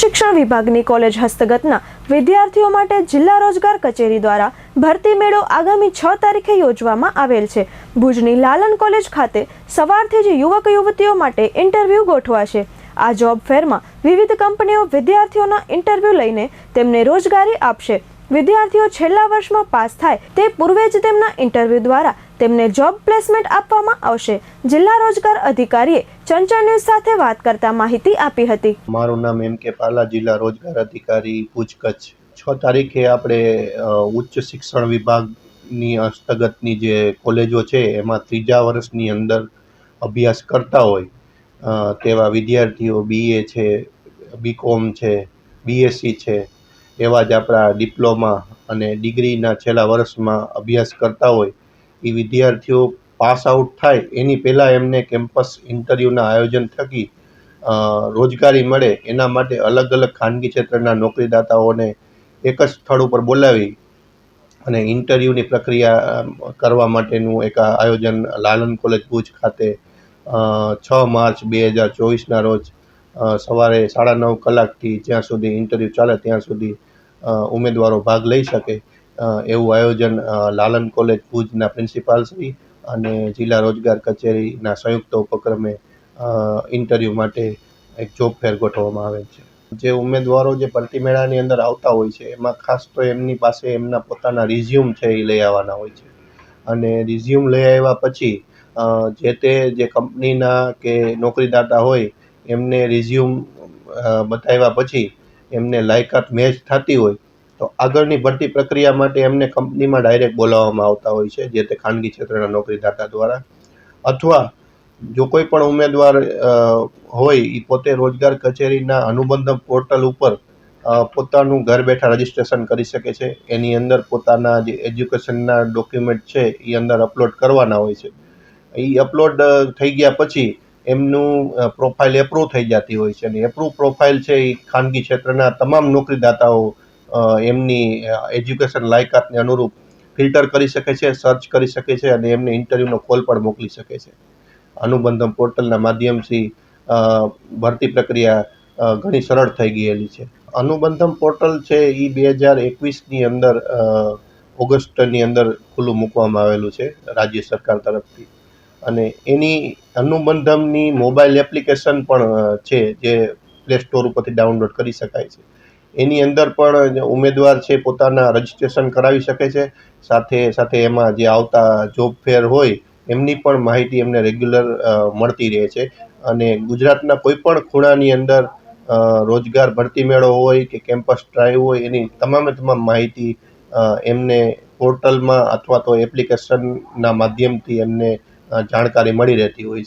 શિક્ષણ વિભાગની કોલેજ હસ્તગતના વિદ્યાર્થીઓ માટે જિલ્લા રોજગાર કચેરી દ્વારા ભરતી મેળો આગામી છ તારીખે યોજવામાં આવેલ છે. ભુજની લાલન કોલેજ ખાતે સવારથી જ યુવક યુવતીઓ માટે ઇન્ટરવ્યૂ ગોઠવાશે. આ જોબ ફેરમાં વિવિધ કંપનીઓ વિદ્યાર્થીઓના ઇન્ટરવ્યૂ લઈને તેમને રોજગારી આપશે. વિદ્યાર્થીઓ છેલ્લા વર્ષમાં પાસ થાય તે પૂર્વે જ તેમના ઇન્ટરવ્યૂ દ્વારા તેમને જોબ પ્લેસમેન્ટ આપવામાં આવશે. જિલ્લા રોજગાર અધિકારીએ ચંચળ ન્યૂઝ સાથે વાત કરતા માહિતી આપી હતી. મારું નામ એમ કે પાલા જિલ્લા રોજગાર અધિકારી ભુજ કચ્છ છ તારીખે આપણે ઉચ્ચ શિક્ષણ વિભાગની હસ્તગતની જે કોલેજો છે, એમાં ત્રીજા વર્ષની અંદર અભ્યાસ કરતા હોય તેવા વિદ્યાર્થીઓ બીએ છે બીકોમ છે બીએસસી છે, એવા જ આપણા ડિપ્લોમા અને ડિગ્રીના છેલ્લા વર્ષમાં અભ્યાસ કરતા હોય. એ વિદ્યાર્થીઓ પાસ આઉટ થાય, એની પહેલાં એમને કેમ્પસ ઇન્ટરવ્યૂના આયોજન થકી રોજગારી મળે, એના માટે અલગ અલગ ખાનગી ક્ષેત્રના નોકરીદાતાઓને એક જ સ્થળ ઉપર બોલાવી અને ઇન્ટરવ્યૂની પ્રક્રિયા કરવા માટેનું એક આયોજન લાલન કોલેજ ભુજ ખાતે છ માર્ચ બે હજાર ચોવીસના રોજ સવારે સાડા નવ કલાકથી જ્યાં સુધી ઇન્ટરવ્યૂ ચાલે ત્યાં સુધી ઉમેદવારો ભાગ લઈ શકે. એવું આયોજન લાલન કોલેજ ભુજના પ્રિન્સિપાલ શ્રી અને જિલ્લા રોજગાર કચેરીના સંયુક્ત ઉપક્રમે ઇન્ટરવ્યૂ માટે એક જોબ ફેર ગોઠવવામાં આવેલ છે. જે ઉમેદવારો જે ભરતી મેળાની અંદર આવતા હોય છે, એમાં ખાસ તો એમની પાસે એમના પોતાના રિઝ્યુમ છે એ લઈ આવવાના હોય છે. અને રિઝ્યુમ લઈ આવ્યા પછી જે તે જે કંપનીના કે નોકરીદાતા હોય, એમને રિઝ્યુમ બતાવ્યા પછી એમને લાયકાત મેચ થતી હોય તો આગળની ભરતી પ્રક્રિયા માટે એમને કંપનીમાં ડાયરેક્ટ બોલાવવામાં આવતા હોય છે, જે તે ખાનગી ક્ષેત્રના નોકરીદાતા દ્વારા. અથવા જો કોઈ પણ ઉમેદવાર હોય એ પોતે રોજગાર કચેરીના અનુબંધ પોર્ટલ ઉપર પોતાનું ઘર બેઠા રજીસ્ટ્રેશન કરી શકે છે. એની અંદર પોતાના જે એજ્યુકેશનના ડોક્યુમેન્ટ છે એ અંદર અપલોડ કરવાના હોય છે. એ અપલોડ થઈ ગયા પછી એમનું પ્રોફાઇલ એપ્રુવ થઈ જતી હોય છે. અને એપ્રૂવ પ્રોફાઇલ છે એ ખાનગી ક્ષેત્રના તમામ નોકરીદાતાઓ એમની એજ્યુકેશન લાયકાતને અનુરૂપ ફિલ્ટર કરી શકે છે સર્ચ કરી શકે છે અને એમને ઇન્ટરવ્યૂનો કોલ પણ મોકલી શકે છે. અનુબંધમ પોર્ટલના માધ્યમથી ભરતી પ્રક્રિયા ઘણી સરળ થઈ ગયેલી છે. અનુબંધમ પોર્ટલ છે એ બે હજાર એકવીસની અંદર ઓગસ્ટની અંદર ખુલ્લું મૂકવામાં આવેલું છે રાજ્ય સરકાર તરફથી. અને એની અનુબંધમની મોબાઈલ એપ્લિકેશન પણ છે જે પ્લે સ્ટોર ઉપરથી ડાઉનલોડ કરી શકાય છે. એની અંદર પણ ઉમેદવાર છે, પોતાના રજિસ્ટ્રેશન કરાવી શકે છે. સાથે સાથે એમાં જે આવતા જોબ ફેર હોય, એમની પણ માહિતી એમને રેગ્યુલર મળતી રહે છે. અને ગુજરાતના કોઈ પણ ખૂણાની અંદર રોજગાર ભરતી મેળો હોય કે કેમ્પસ ડ્રાઈવ હોય, એની તમામે તમામ માહિતી એમને પોર્ટલમાં અથવા તો એપ્લિકેશનના માધ્યમથી એમને જાણકારી મળી રહેતી હોય છે.